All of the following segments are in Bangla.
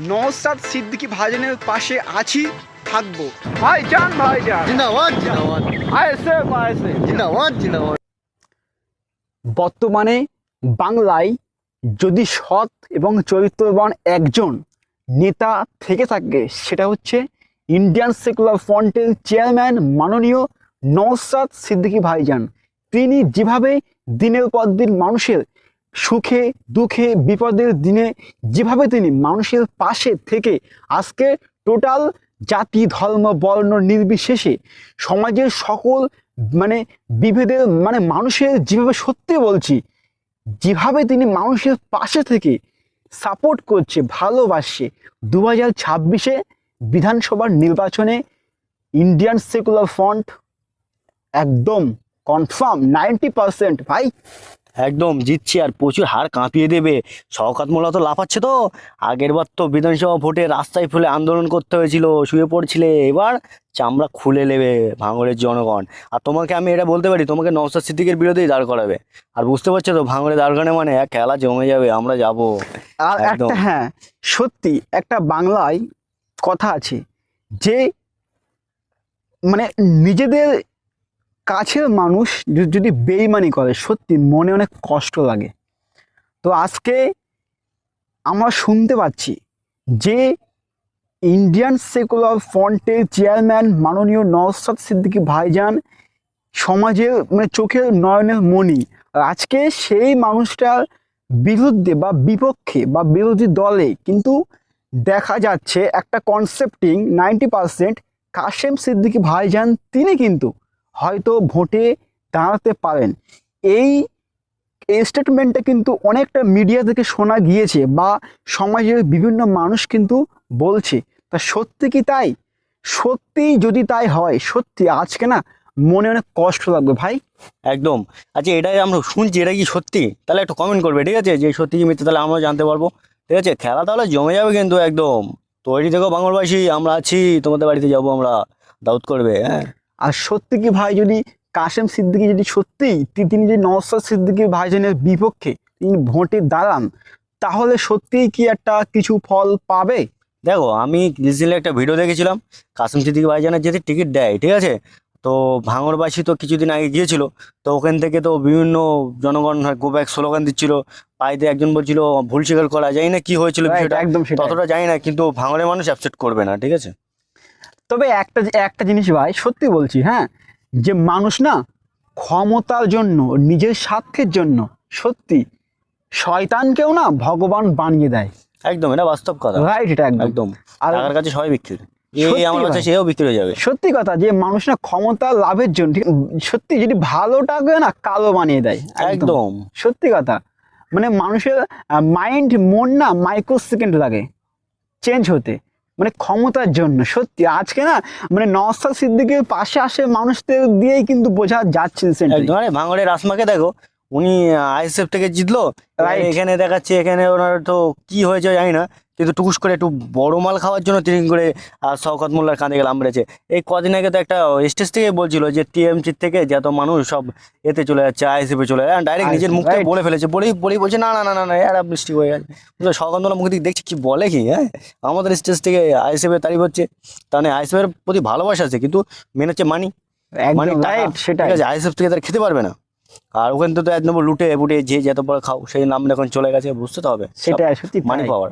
নওসাদ সিদ্দিকি ভাইজানের পাশে আছি থাকব। ভাইজান ভাইজান। জিন্দাবাদ জিন্দাবাদ। আইসে আইসে জিন্দাবাদ জিন্দাবাদ। বর্তমানে বাংলায় যদি সৎ এবং চরিত্রবান একজন নেতা থেকে থাকে সেটা হচ্ছে ইন্ডিয়ান সেকুলার ফ্রন্টের চেয়ারম্যান মাননীয় নওসাদ সিদ্দিকি ভাইজান। তিনি যেভাবে দিনের পর দিন মানুষের সুখে, দুঃখে, বিপদের দিনে যেভাবে তিনি মানুষের পাশে থেকে আজকে টোটাল জাতি, ধর্ম, বর্ণ, নির্বিশেষে সমাজের সকল মানে বিভেদের মানে মানুষের যেভাবে সত্যি বলছি, যেভাবে তিনি মানুষের পাশে থেকে সাপোর্ট করছে, ভালোবাসছে দু হাজার ছাব্বিশে বিধানসভার নির্বাচনে ইন্ডিয়ান সেকুলার ফ্রন্ট একদম কনফার্ম নাইনটি পার্সেন্ট ভাই। একদম জিতছি আর প্রচুর হাড় কাঁপিয়ে দেবে। শওকাত মোল্লা তো লাফাচ্ছে তো। আগের বার তো বিধানসভা ভোটে রাস্তায় ফুলে আন্দোলন করতে হয়েছিল শুয়ে পড়ছিলে। এবার চামড়া খুলে নেবে ভাঙড়ের জনগণ। আর তোমাকে আমি এটা বলতে পারি তোমাকে নওসাদ সিদ্দিকের বিরোধেই দাঁড় করাবে। আর বুঝতে পারছ তো ভাঙড়ে দাঁড় করানো মানে খেলা জমে যাবে আমরা যাব। আর একদম। একটা হ্যাঁ সত্যি একটা বাংলায় কথা আছে যে মানে নিজেদের কাছের মানুষ যদি বেইমানি করে, সত্যি মনে অনেক কষ্ট লাগে। তো আজকে আমরা শুনতে পাচ্ছি যে ইন্ডিয়ান সেকুলার ফ্রন্টের চেয়ারম্যান মাননীয় নওসাদ সিদ্দিকী ভাইজান সমাজের মানে চোখের নয়নের মণি। আজকে সেই মানুষটার বিরুদ্ধে বা বিপক্ষে বা বিরোধী দলে কিন্তু দেখা যাচ্ছে একটা কনসেপ্টিং নাইনটি পারসেন্ট কাশেম সিদ্দিকী ভাইজান, তিনি কিন্তু হয়তো ভোটে দাঁড়াতে পারেন। এই এই স্টেটমেন্টটা কিন্তু অনেকটা মিডিয়া থেকে শোনা গিয়েছে বা সমাজের বিভিন্ন মানুষ কিন্তু বলছে। তা সত্যি কি তাই? সত্যি যদি তাই হয়, সত্যি আজকে না মনে অনেক কষ্ট লাগবে ভাই। একদম। আচ্ছা এটাই আমরা শুনছি এটা কি সত্যি? তাহলে একটু কমেন্ট করবে, ঠিক আছে? যে সত্যি কি মিথ্যে, তাহলে আমরা জানতে পারব। ঠিক আছে, খেলা তাহলে জমে যাবে কিন্তু একদম। তৈরি থেকো বাংলাবাসী আমরা আছি, তোমাদের বাড়িতে যাব আমরা। দাউদ করবে হ্যাঁ। আর সত্যি কি ভাই যদি কাশেম সিদ্দিকি যদি সত্যি তিনি যদি নওসাদ সিদ্দিকী ভাইজানের বিপক্ষে তিনি ভোটে দাঁড়ান তাহলে সত্যিই কি একটা কিছু ফল পাবে? দেখো আমি রিসেন্টলি একটা ভিডিও দেখেছিলাম কাসিম সিদ্দিকি ভাইজানের যদি টিকিট দেয় ঠিক আছে? তো ভাঙরবাসী তো কিছুদিন আগে গিয়েছিল তো ওখান থেকে তো বিভিন্ন জনগণ গো ব্যাক স্লোগান দিচ্ছিল পাইতে একজন বলছিল ভুল স্বীকার করা যায় না কি হয়েছিল বিষয়টা? একদম ততটা জানি না কিন্তু ভাঙরের মানুষ অ্যাপসেট করবে না ঠিক আছে? তবে একটা একটা জিনিস ভাই সত্যি বলছি হ্যাঁ? যে মানুষ না ক্ষমতার জন্য নিজের স্বার্থের জন্য সত্যি শয়তানকেও না ভগবান বানিয়ে দেয়। একদম এটা বাস্তব কথা। রাইট এটা একদম। একদম। আর টাকার কাছে সবাই বিক্রি। আমার কাছে সেও বিক্রি হয়ে যাবে। সত্যি কথা যে মানুষ না ক্ষমতা লাভের জন্য ঠিক সত্যি যদি ভালো ভালোটাকে না কালো বানিয়ে দেয় একদম। সত্যি কথা মানে মানুষের মাইন্ড মন না মাইক্রো সেকেন্ড লাগে চেঞ্জ হতে। মানে ক্ষমতার জন্য। সত্যি আজকে না মানে নওয়াজ সিদ্দিকের পাশে আসে মানুষদের দিয়েই কিন্তু বোঝা যাচ্ছে আরে ভাঙড়ের আসমাকে দেখো উনি আইএসএফ থেকে জিতলো এখানে দেখাচ্ছে এখানে ওনার তো কি হয়েছে জানি না কিন্তু টুকুস করে একটু বড় মাল খাওয়ার জন্য তিনি করে শওকত মোল্লার কাঁধে গেলাম বেড়েছে এই কদিন আগে তো একটা স্টেজ থেকে বলছিল যে টিএমসি থেকে যত মানুষ সব এতে চলে যাচ্ছে এ চলে যাচ্ছে। ডাইরেক্ট নিজের ISF, মুখ থেকে বলে ফেলেছে বলেই বলেই বলছে না না না না না এরা বৃষ্টি হয়ে গেছে। শওকত মোল্লা মুখ দিকে দেখছি কি বলে কি হ্যাঁ? আমাদের স্টেজ থেকে আইএসএফ এর তারিফ হচ্ছে তাহলে আইএসএফ এর প্রতি ভালোবাসা আছে কিন্তু মেন হচ্ছে মানি মানে আছে আইএসএফ থেকে তারা খেতে পারবে না। আর ওখান থেকে তো এক নম্বর লুটে বুটে যে যত বড় খাও সেই নাম এখন চলে গেছে বুঝতে তো হবে সেটা সত্যি মানি। পাওয়ার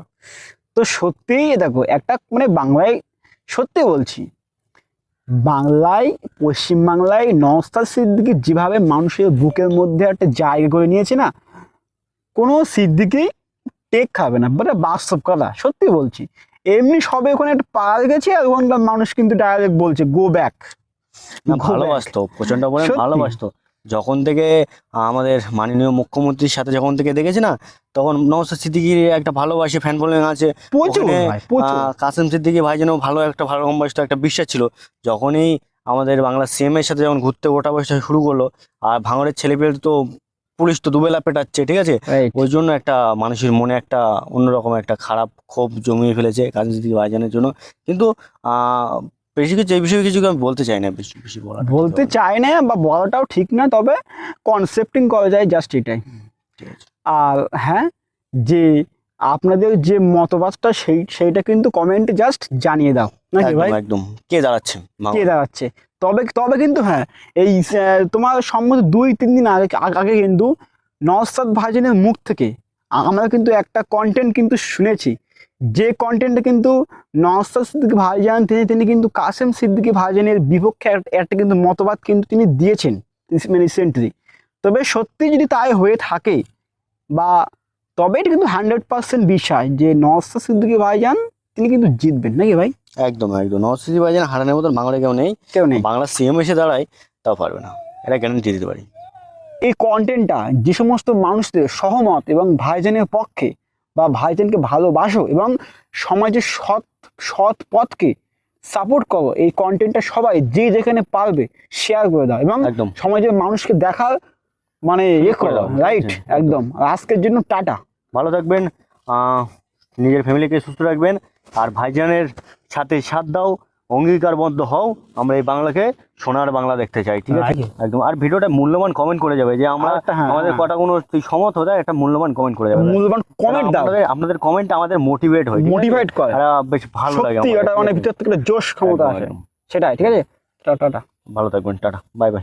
তো সত্যিই দেখো একটা মানে বাংলায় সত্যি বলছি বাংলায় পশ্চিমবাংলায় নওস্তাদ সিদ্দিকি যেভাবে মানুষের বুকের মধ্যে একটা জায়গা করে নিয়েছে না কোনো সিদ্দিকি টেক খাবে না মানে বাস্তব কথা সত্যি বলছি। এমনি সবে ওখানে একটা পাওয়া গেছে আর ওখানকার মানুষ কিন্তু ডাইরেক্ট বলছে গো ব্যাক ভালোবাসতো প্রচণ্ড পরিমাণে ভালোবাসতো। যখন থেকে আমাদের মাননীয় মুখ্যমন্ত্রীর সাথে যখন থেকে দেখেছে না তখন নওসাদ সিদ্দিকির একটা ভালোবাসে ফ্যান ফলোয়িং আছে। কাসিম সিদ্দিকি ভাই যেন ভালো একটা ভালো ভালোবাসতো একটা বিশ্বাস ছিল। যখনই আমাদের বাংলা সিএম এর সাথে যখন ঘুরতে ওঠা বসা শুরু করল আর ভাঙড়ের ছেলেপেলে তো পুলিশ তো দুবেলা পেটাচ্ছে ঠিক আছে? ওই জন্য একটা মানুষের মনে একটা অন্যরকম একটা খারাপ ক্ষোভ জমিয়ে ফেলেছে কাজী সিদ্দিকী ভাইজানের জন্য। কিন্তু আহ, বেশি কিছু এই বিষয়ে কিছু আমি বলতে চাই না বেশি বেশি বলা বলতে চাই না বা বলাটাও ঠিক না তবে কনসেপ্টিং করা যায় জাস্ট এটাই। আর হ্যাঁ যে আপনাদের যে মতবাদটা সেই সেইটা কিন্তু কমেন্টে জাস্ট জানিয়ে দাও। নাকি ভাই? একদম। কে দাঁড়াচ্ছে? কে দাঁড়াচ্ছে? তবে তবে কিন্তু হ্যাঁ এই তোমার সম্মত দুই তিন দিন আগে আগে- কিন্তু নওসাদ ভাইজানের মুখ থেকে আমরা কিন্তু একটা কন্টেন্ট কিন্তু শুনেছি। যে কন্টেন্টে কিন্তু নওসাদ সিদ্দিকী ভাইজান তিনি তিনি কিন্তু কাসেম সিদ্দিকী ভাইজানের বিপক্ষে একটা- কিন্তু মতবাদ কিন্তু তিনি দিয়েছেন মানে রিসেন্টলি তবে সত্যি যদি তাই হয়ে থাকে বা তবে এটা কিন্তু হান্ড্রেড পার্সেন্ট বিষয় যে নওসাদ সিদ্দিকী ভাইজান তিনি কিন্তু জিতবেন নাকি ভাই? একদম একদম। নরসিংদী বাজার হারানোর মতন বাংলা কেউ নেই। কেউ নেই। বাংলা সিএম এসে দাঁড়ায় তাও পারবে না। এটা গ্যারান্টি দিতে পারি। এই কন্টেন্টটা যে সমস্ত মানুষদের সহমত এবং ভাইজানের পক্ষে বা ভাইজানকে ভালোবাসো এবং সমাজের সৎ সৎ পথকে সাপোর্ট করো এই কন্টেন্টটা সবাই যে যেখানে পারবে শেয়ার করে দাও এবং একদম। সমাজের মানুষকে দেখার মানে ইয়ে করে করো দাও। রাইট হ্যাঁ, একদম। আজকের জন্য টাটা। ভালো থাকবেন নিজের ফ্যামিলিকে সুস্থ রাখবেন আর ভাইজানের সাথে সাথ দাও। অঙ্গীকারবদ্ধ হও আমরা এই বাংলাকে সোনার বাংলা দেখতে চাই ঠিক আছে? একদম। আর ভিডিওটা মূল্যবান কমেন্ট করে যাবে যে আমরা হ্যাঁ, আমাদের হ্যাঁ। কটা কোনো সমত হতে একটা মূল্যবান কমেন্ট করে যাবে। মূল্যবান কমেন্ট দাও। আপনাদের আপনাদের কমেন্ট আমাদের মোটিভেট হয় মোটিভেট করে। আর বেশ ভালো লাগে সত্যি এটা মানে ভিতর থেকে একটা জোশ ক্ষমতা আসে। সেটাই ঠিক আছে? টাটা ভালো থাকবেন টাটা। Bye bye